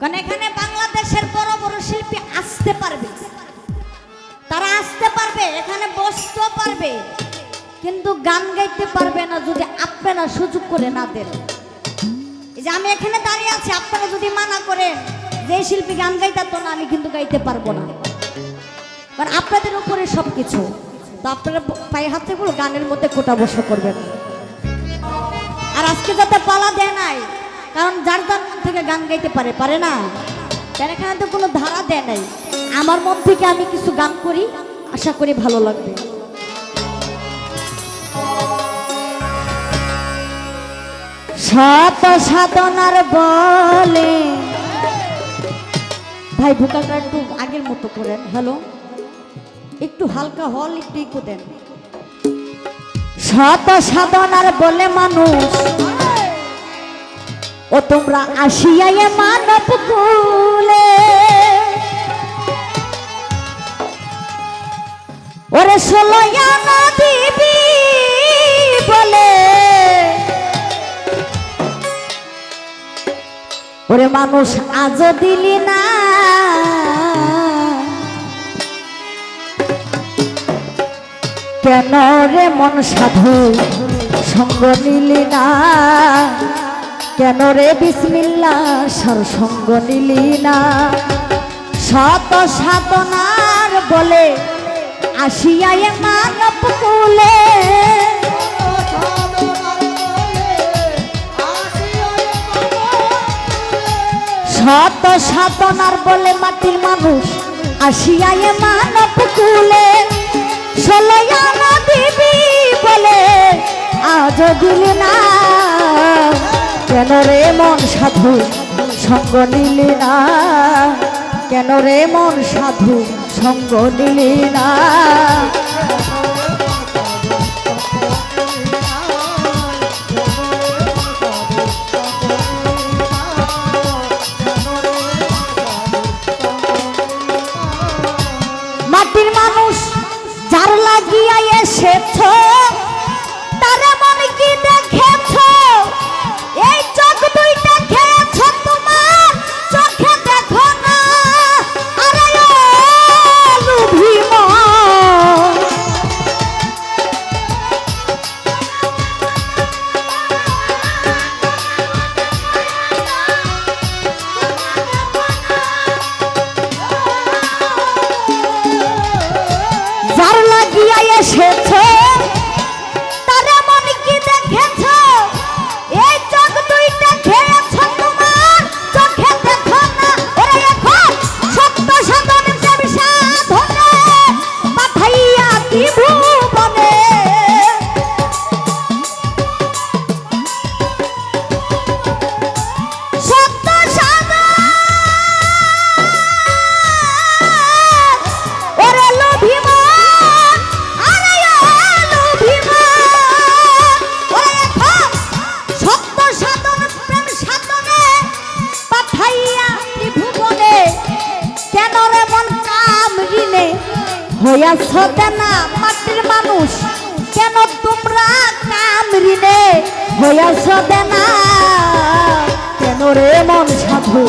কারণ এখানে বাংলাদেশের বড় বড় শিল্পী আসতে পারবে। তারা আসতে পারবে, এখানে বসতেও পারবে, কিন্তু গান গাইতে পারবে না যদি আপনারা সুযোগ করে না দেন। এই যে আমি এখানে দাঁড়িয়ে আছি, আপনারা যদি মানা করেন যে শিল্পী গান গাইতে তো না, আমি কিন্তু গাইতে পারব না। কারণ আপনাদের উপরে সব কিছু তো আপনারা পায়ে হাতে গুলো গানের মধ্যে কোটা বসা করবেন। আর আজকে যাতে পালা দেয় নাই কারণ যার যার মন থেকে গান গাইতে পারে পারে না। কেন এখানে তো কোনো ধারা দেয় নাই। আমার মন থেকে আমি কিছু গান করি, আশা করি ভালো লাগবে। শত সাধনার বলে ভাই ভোকালটা একটু আগের মতো করেন হ্যালো একটু হালকা হল, একটু ইকো দেন। শত সাধনার বলে মানুষ ও তোমরা আসিয়াই মানব কুলে। ওরে ষোলয়া দিবি বলে, ওরে মানুষ আজ দিলি না। কেন রে মন সাধু সঙ্গ নিলি না? কেন রে বিসমিল্লা? সার সঙ্গ নিলি না। শত সাধনার বলে আসিয়ায় মানব কুলে। শত সাধনার বলে মাটির মানুষ আসিয়ায় মানব কুলে। ষোলয়ানা দিবি বলে আজ দিলি না। কেন রে মন সাধু? সঙ্গ নিলি না। কেন রে মন সাধু? সঙ্গ নিলি না। মাটির মানুষ যার লাগিয়া এসেছ হইয়াছ না। কেন রে মন সাধু?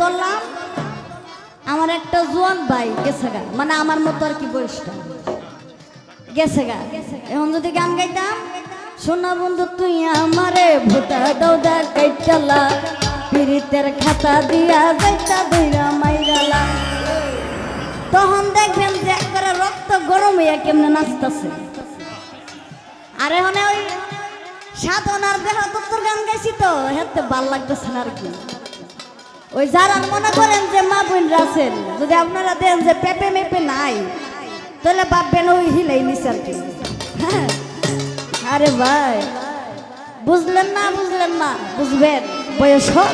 ধরলাম। আমার একটা জোয়ান ভাই গেছে গা। মানে আমার মতো আর কি বয়সটা গেছে গা। এখন যদি গান গাইতাম, সোনা বন্ধু, তুই আমারে ভুতা দাও কাইটালা। পিরিতের খাতা দিয়া যাইতা দইরা মাইরালা। তখন দেখবেন যে একবারে রক্ত গরম হইয়া কেমনে নাচতেছে। আর এখন ওই সাধনার দেহ দত্তর গান গাইছি তো, হেতে ভালো লাগতেছে না আর কি। ওই যারা মনে করেন যে মা বোন আছেন যদি আপনারা দেন যে পেপে মেপে নাই, তাহলে ভাববেন ওই হিলাই নিচার আর কি হ্যাঁ। আরে ভাই, বুঝলেন না বুঝলেন না, বুঝবেন, বয়স হোক।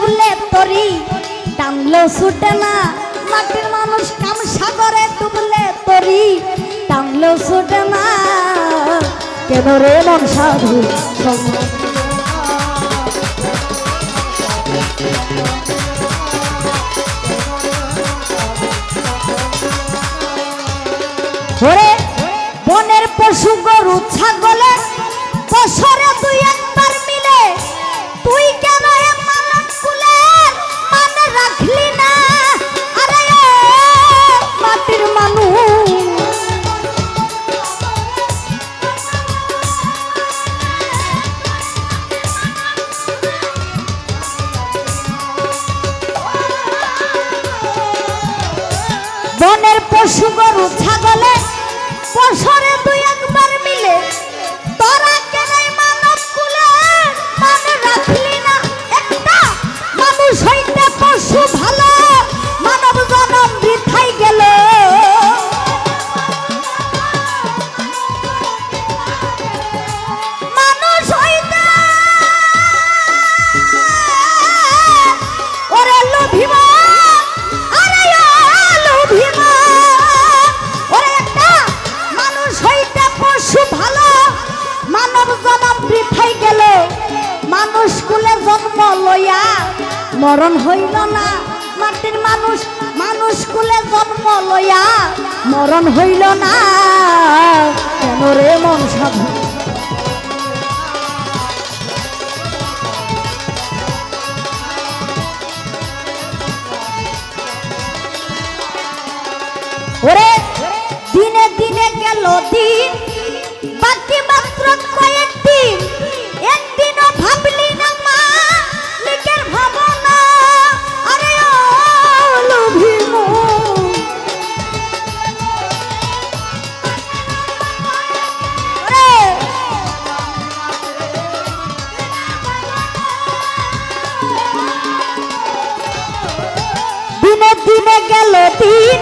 ডুবলে তরি। টানলো ছুটে না, মাটির মানুষ কাম সাগরে ডুবলে তরি। টানলো ছুটে না, কেন রে মন সাধু বনের পশু গরু, ছাগলে মরণ হইল না। মাটির মানুষ মানুষ কুলে জন্ম লইয়া মরণ হইল না। কেন রে মন সাধু? ওরে, দিনে দিনে গেল দিন। বাকি মাত্র কয়েকদিন। একদিনও দিন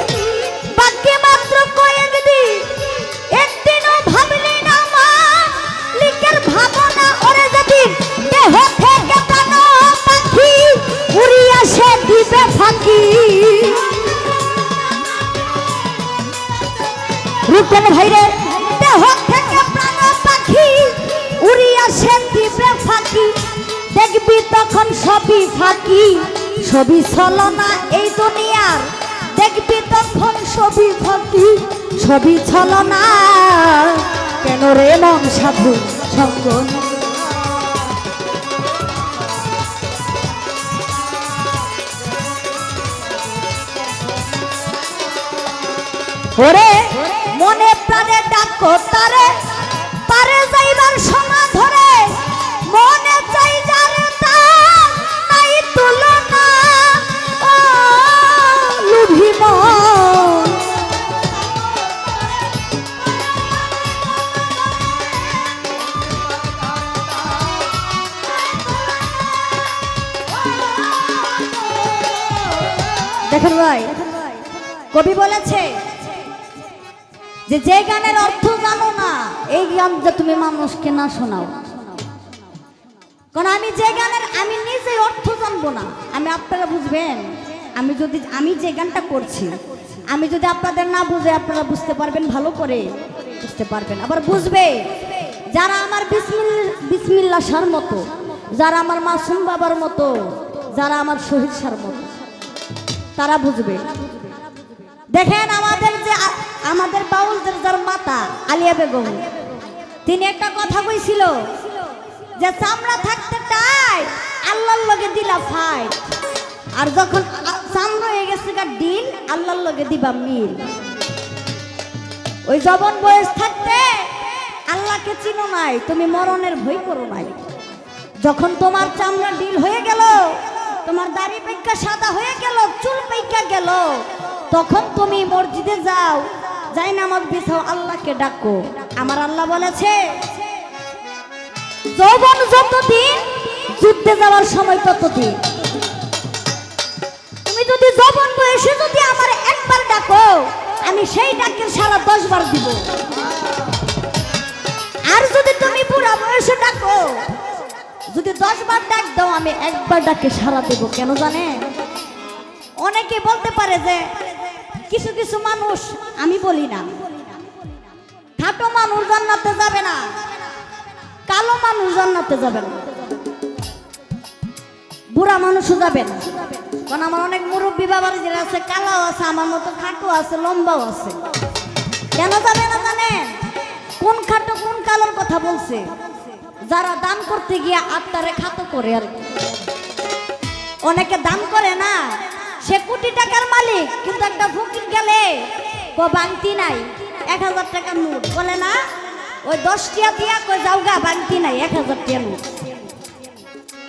বাকি মাত্র কয়েক দিন। একদিনও ভাবলি না মা, লিকের ভাবনা ওরে যেদিন দেহ থেকে প্রাণ পাখি উড়িয়া সে দিবে ফাঁকি। রূপন ভাইরে, দেহ থেকে প্রাণ পাখি উড়িয়া সে দিবে ফাঁকি। দেখবি তখন সবই ফাঁকি। সবই ছলনা এই দুনিয়ার দেখবি তখন কেন রে মন সাধু সঙ্গ ওরে মনে প্রাণে ডাকো তারে পারে কবি বলেছে যে যে গানের অর্থ জানো না, এই গান যে তুমি মানুষকে না শোনাও। কারণ আমি যে গানের, আমি নিজে অর্থ জানব না। আমি আপনারা বুঝবেন? আমি যদি, আমি যে গানটা করছি, আমি যদি আপনাদের না বুঝে, আপনারা বুঝতে পারবেন, ভালো করে বুঝতে পারবেন। আবার বুঝবে, যারা আমার বিসমিল বিসমিল্লা সার মতো, যারা আমার মাসুম বাবার মতো, যারা আমার শহীদ সার মতো, তারা বুঝবে। দেখেন আমাদের যে আমাদের বাউলদের যার মাতা, আলিয়া বেগম, তিনি একটা কথা কইছিল যে, চামড়া থাকতে তাই আল্লাহর লগে দিলা ফাই আর যখন চামড়া হয়ে গেছে ডিল আল্লাহর লগে দিবা মিল। ওই জবন বয়স থাকতে আল্লাহকে চিনো নাই, তুমি মরণের ভয় করো নাই। যখন তোমার চামড়া ডিল হয়ে গেল, তোমার দাড়ি পেক্কা সাদা হয়ে গেল, চুল পেক্কা গেল তখন তুমি মসজিদে যাও, যাই নামাজ বিছাও, আল্লাহকে ডাকো। আমার আল্লাহ বলেছে, যৌবন যতদিন, যুদ্ধে যাওয়ার সময় ততদিন। তুমি যদি যৌবন বয়সে যদি আমার একবার ডাকো, আমি সেই ডাকের সারা দশ বার দিব। আর যদি তুমি পুরা বয়সে ডাকো, যদি দশ বার ডাক দাও, আমি একবার ডাকে সারা দেব। কেন জানে অনেকে বলতে পারে যে কিছু কিছু মানুষ, আমি বলি না। খাটো মানুষ জান্নাতে যাবে না, কালো মানুষ জান্নাতে যাবে না। বুড়া মানুষও যাবে না। কারণ আমার অনেক মুরব্বী বাবার যারা আছে, কালাও আছে, আমার মতো খাটো আছে, লম্বাও আছে। কেন যাবে না জানেন? কোন খাটো কোন কালোর কথা বলছে? যারা দান করতে গিয়ে আত্মারে খাতো করে আর। অনেকে দান করে না। সে কোটি টাকার মালিক, কিন্তু একটা ফকির গেলে ক বাংতি নাই, এক হাজার টাকার নোট বলে না, ওই দশ টিয়া দিয়া কই যাওগা বাংতি নাই, এক হাজার টিয়া নোট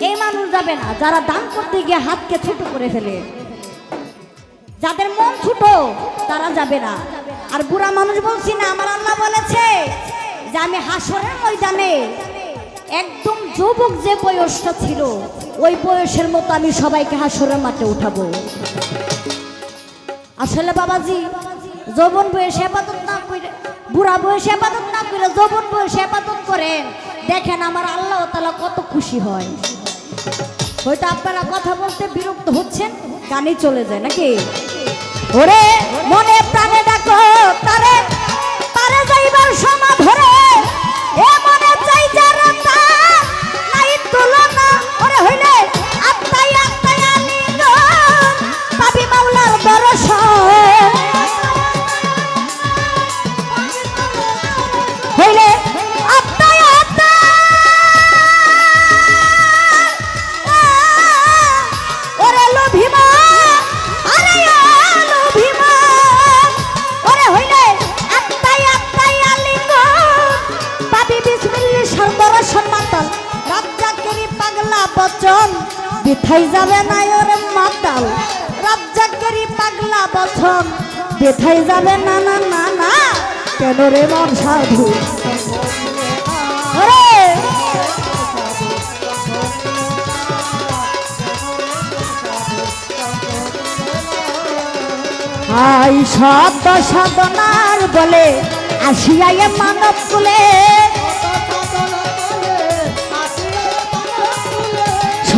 এই মানুষ যাবে না, যারা দান করতে গিয়ে হাতকে ছোট করে ফেলে। যাদের মন ছোট, তারা যাবে না। আর বুড়া মানুষ বলছি না, আমার আল্লাহ বলেছে যে, আমি হাসরের ময়দানে একদম যুবক যে বয়সটা ছিল, ওই বয়সের মতো আমি সবাইকে হাসরের মাঠে উঠাবো। আসলে বাবাজি, যৌবন বয়সে আপাতত না করে বুড়া বয়সে আপাতত না করে যৌবন বয়সে আপাতত করেন, দেখেন আমার আল্লাহ তালা কত খুশি হয়। হয়তো আপনারা কথা বলতে বিরক্ত হচ্ছেন, গানে চলে যায় নাকি? ওরে বিথাই যাবে না ওরে মাতাল? রাজ্জাকেরই পাগলা বচন বিথাই যাবে না না না না? কেন রে মন সাধু? আই শব্দ সাধনার বলে আসিয়ায় মানব কুলে।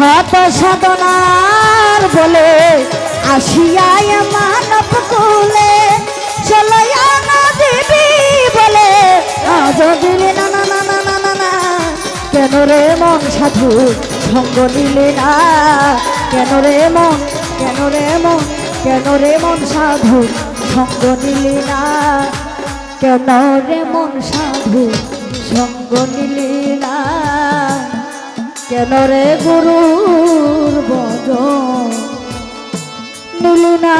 শত সাধনার বলে আসিয়ায় মানব কুলে চলয়া না দেবী বলে। আজ দিলে না না না না না না না। কেন রে মন সাধু সঙ্গ নিলে না? কেন রে মন, কেন রে মন, কেন রে মন সাধু সঙ্গ নিলে না? কেন রে মন সাধু সঙ্গ নিলে না? কেন রে গুরুর বজ মিলিনা